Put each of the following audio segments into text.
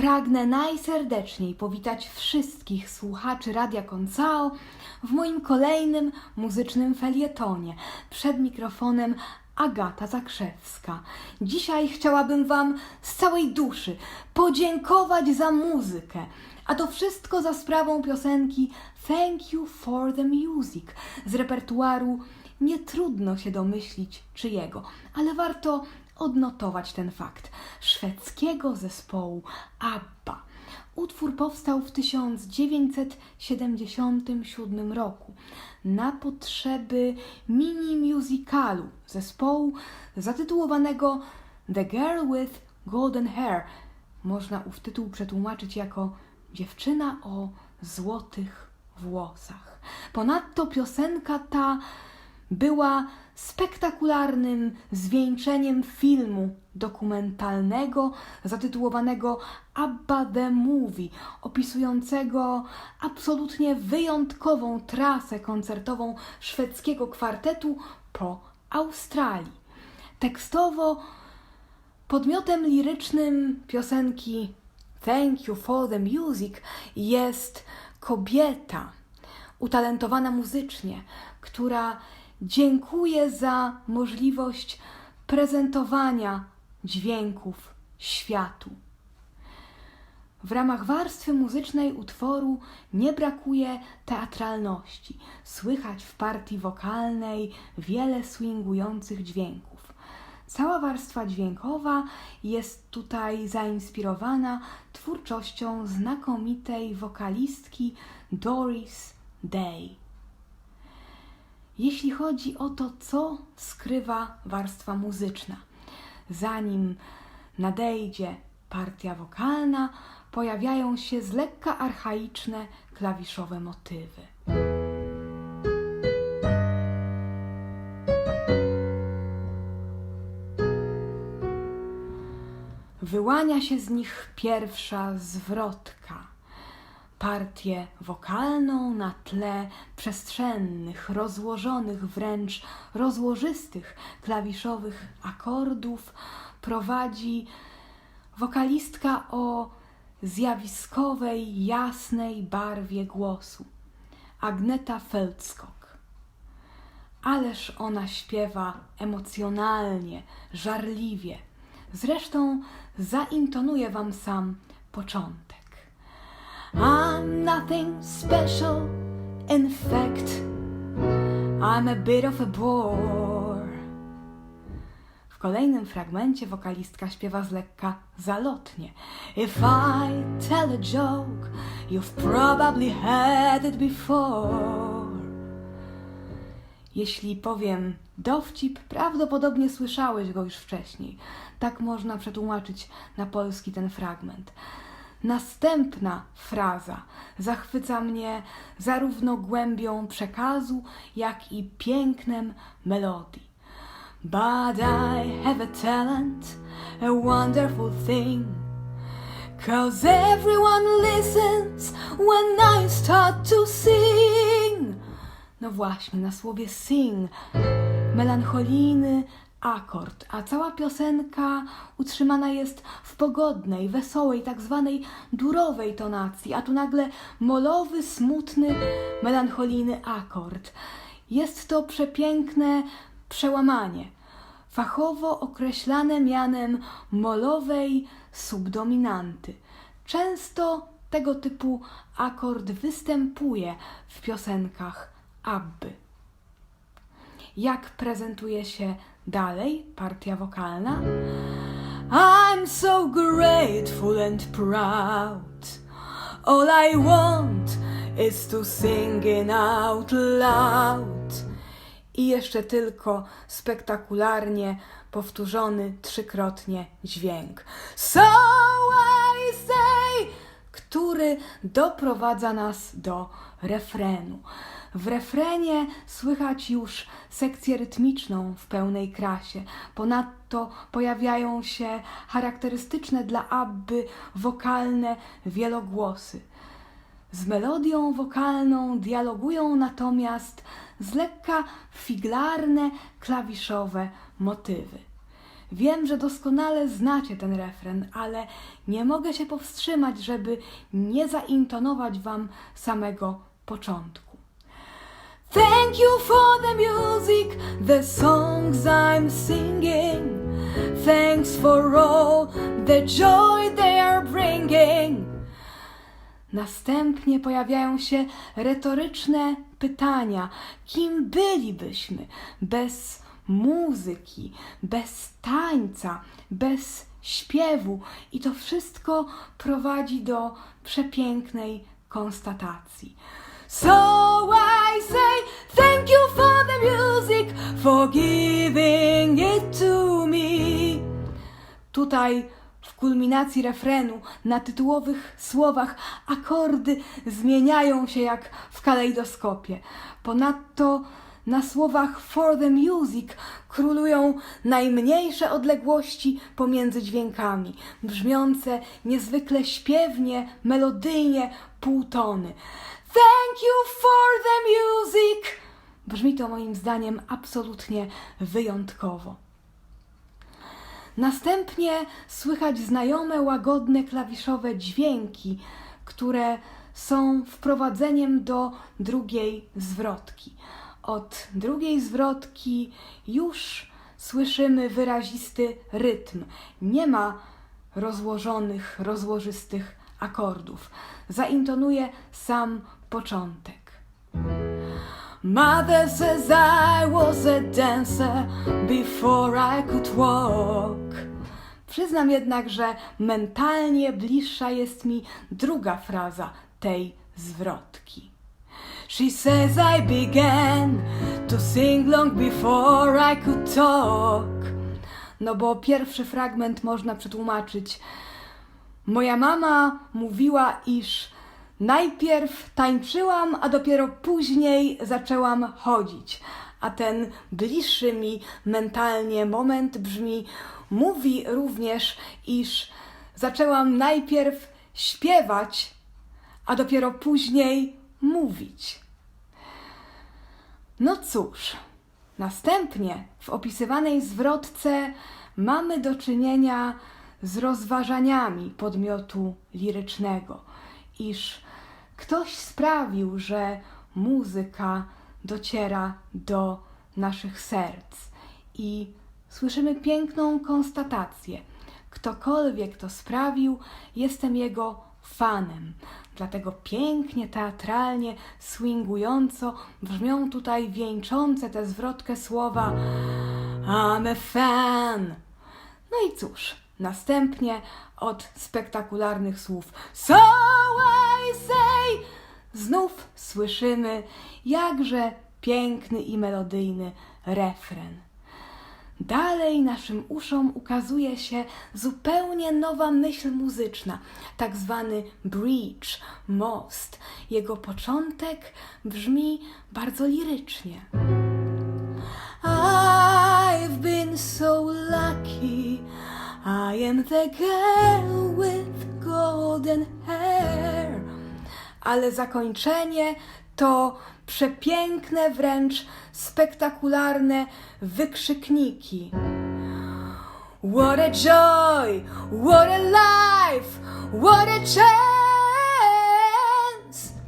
Pragnę najserdeczniej powitać wszystkich słuchaczy Radia Koncao w moim kolejnym muzycznym felietonie. Przed mikrofonem Agata Zakrzewska. Dzisiaj chciałabym Wam z całej duszy podziękować za muzykę. A to wszystko za sprawą piosenki Thank You for the Music z repertuaru nie trudno się domyślić czyjego, ale warto odnotować ten fakt. Szwedzkiego zespołu ABBA. Utwór powstał w 1977 roku na potrzeby mini-musicalu zespołu zatytułowanego The Girl with Golden Hair. Można ów tytuł przetłumaczyć jako Dziewczyna o złotych włosach. Ponadto piosenka ta była spektakularnym zwieńczeniem filmu dokumentalnego zatytułowanego Abba the Movie, opisującego absolutnie wyjątkową trasę koncertową szwedzkiego kwartetu po Australii. Tekstowo podmiotem lirycznym piosenki Thank You for the Music jest kobieta utalentowana muzycznie, która dziękuję za możliwość prezentowania dźwięków światu. W ramach warstwy muzycznej utworu nie brakuje teatralności. Słychać w partii wokalnej wiele swingujących dźwięków. Cała warstwa dźwiękowa jest tutaj zainspirowana twórczością znakomitej wokalistki Doris Day jeśli chodzi o to, co skrywa warstwa muzyczna. Zanim nadejdzie partia wokalna, pojawiają się z lekka archaiczne klawiszowe motywy. Wyłania się z nich pierwsza zwrotka partię wokalną na tle przestrzennych, rozłożonych wręcz rozłożystych klawiszowych akordów prowadzi wokalistka o zjawiskowej, jasnej barwie głosu Agneta Feldskog. Ależ ona śpiewa emocjonalnie, żarliwie. Zresztą zaintonuje wam sam początek. I'm nothing special. In fact, I'm a bit of a bore. W kolejnym fragmencie wokalistka śpiewa z lekka zalotnie. If I tell a joke, you've probably heard it before. Jeśli powiem dowcip, prawdopodobnie słyszałeś go już wcześniej. Tak można przetłumaczyć na polski ten fragment. Następna fraza zachwyca mnie zarówno głębią przekazu, jak i pięknem melodii. But I have a talent, a wonderful thing. Cause everyone listens when I start to sing. No właśnie, na słowie sing, melancholijny akord, a cała piosenka utrzymana jest w pogodnej, wesołej, tak zwanej durowej tonacji, a tu nagle molowy, smutny, melancholijny akord. Jest to przepiękne przełamanie, fachowo określane mianem molowej subdominanty. Często tego typu akord występuje w piosenkach Abby. Jak prezentuje się Dalej, partia wokalna. I'm so grateful and proud. All I want is to sing it out loud. I jeszcze tylko spektakularnie powtórzony trzykrotnie dźwięk. So I say, który doprowadza nas do refrenu. W refrenie słychać już sekcję rytmiczną w pełnej krasie. Ponadto pojawiają się charakterystyczne dla Abby wokalne wielogłosy. Z melodią wokalną dialogują natomiast z lekka figlarne klawiszowe motywy. Wiem, że doskonale znacie ten refren, ale nie mogę się powstrzymać, żeby nie zaintonować wam samego początku. Thank you for the music, the songs I'm singing. Thanks for all the joy they are bringing. Następnie pojawiają się retoryczne pytania: kim bylibyśmy bez muzyki, bez tańca, bez śpiewu? I to wszystko prowadzi do przepięknej konstatacji. So I say thank you for the music, for giving it to me. Tutaj w kulminacji refrenu na tytułowych słowach akordy zmieniają się jak w kalejdoskopie. Ponadto na słowach for the music królują najmniejsze odległości pomiędzy dźwiękami, brzmiące niezwykle śpiewnie, melodyjnie, półtony. Thank you for the music! Brzmi to moim zdaniem absolutnie wyjątkowo. Następnie słychać znajome, łagodne klawiszowe dźwięki, które są wprowadzeniem do drugiej zwrotki. Od drugiej zwrotki już słyszymy wyrazisty rytm. Nie ma rozłożonych, rozłożystych akordów. Zaintonuję sam początek. Mother says I was a dancer before I could walk. Przyznam jednak, że mentalnie bliższa jest mi druga fraza tej zwrotki. She says I began to sing long before I could talk. No bo pierwszy fragment można przetłumaczyć. Moja mama mówiła, iż Najpierw tańczyłam, a dopiero później zaczęłam chodzić. A ten bliższy mi mentalnie moment brzmi: mówi również, iż zaczęłam najpierw śpiewać, a dopiero później mówić. No cóż, następnie w opisywanej zwrotce mamy do czynienia z rozważaniami podmiotu lirycznego, iż Ktoś sprawił, że muzyka dociera do naszych serc i słyszymy piękną konstatację. Ktokolwiek to sprawił, jestem jego fanem. Dlatego pięknie, teatralnie, swingująco brzmią tutaj wieńczące tę zwrotkę słowa I'm a fan. No i cóż, następnie od spektakularnych słów So I say znów słyszymy jakże piękny i melodyjny refren. Dalej naszym uszom ukazuje się zupełnie nowa myśl muzyczna, tak zwany bridge, most. Jego początek brzmi bardzo lirycznie. I've been so lucky, I am the girl with golden hair ale zakończenie to przepiękne, wręcz spektakularne wykrzykniki. What a joy, what a life, what a chance!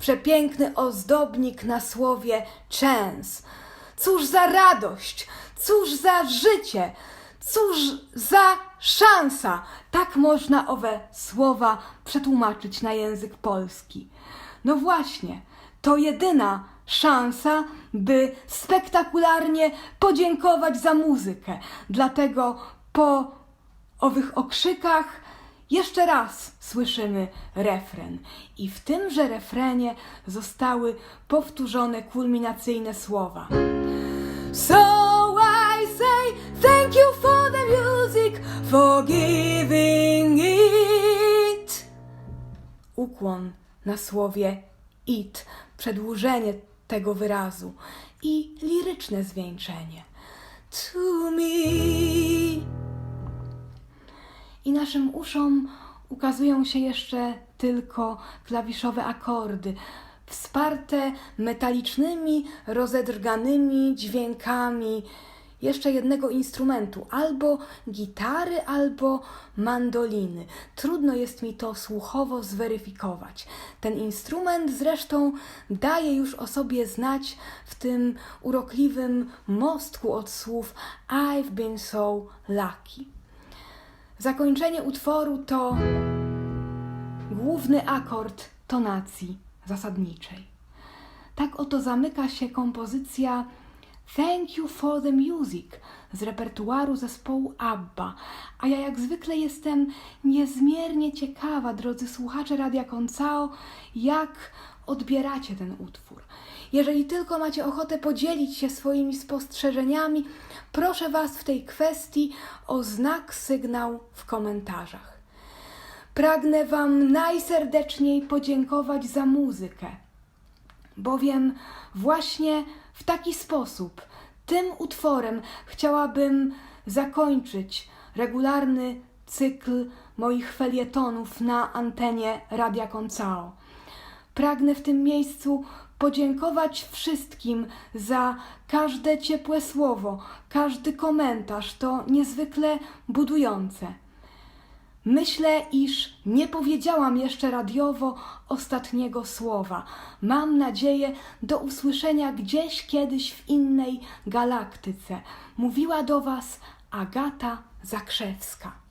Przepiękny ozdobnik na słowie chance. Cóż za radość, cóż za życie, cóż za szansa. Tak można owe słowa przetłumaczyć na język polski. No właśnie, to jedyna szansa, by spektakularnie podziękować za muzykę. Dlatego po owych okrzykach jeszcze raz słyszymy refren. I w tymże refrenie zostały powtórzone kulminacyjne słowa. So I say thank you for the music, for giving it. Ukłon na słowie it, przedłużenie tego wyrazu i liryczne zwieńczenie. To me. I naszym uszom ukazują się jeszcze tylko klawiszowe akordy, wsparte metalicznymi, rozedrganymi dźwiękami, jeszcze jednego instrumentu, albo gitary, albo mandoliny. Trudno jest mi to słuchowo zweryfikować. Ten instrument zresztą daje już o sobie znać w tym urokliwym mostku od słów I've been so lucky. Zakończenie utworu to główny akord tonacji zasadniczej. Tak oto zamyka się kompozycja Thank You for the Music z repertuaru zespołu ABBA. A ja jak zwykle jestem niezmiernie ciekawa, drodzy słuchacze Radia Koncao, jak odbieracie ten utwór. Jeżeli tylko macie ochotę podzielić się swoimi spostrzeżeniami, proszę Was w tej kwestii o znak, sygnał w komentarzach. Pragnę Wam najserdeczniej podziękować za muzykę, bowiem właśnie w taki sposób, tym utworem chciałabym zakończyć regularny cykl moich felietonów na antenie Radia Koncao. Pragnę w tym miejscu podziękować wszystkim za każde ciepłe słowo, każdy komentarz. To niezwykle budujące. Myślę, iż nie powiedziałam jeszcze radiowo ostatniego słowa. Mam nadzieję do usłyszenia gdzieś kiedyś w innej galaktyce. Mówiła do Was Agata Zakrzewska.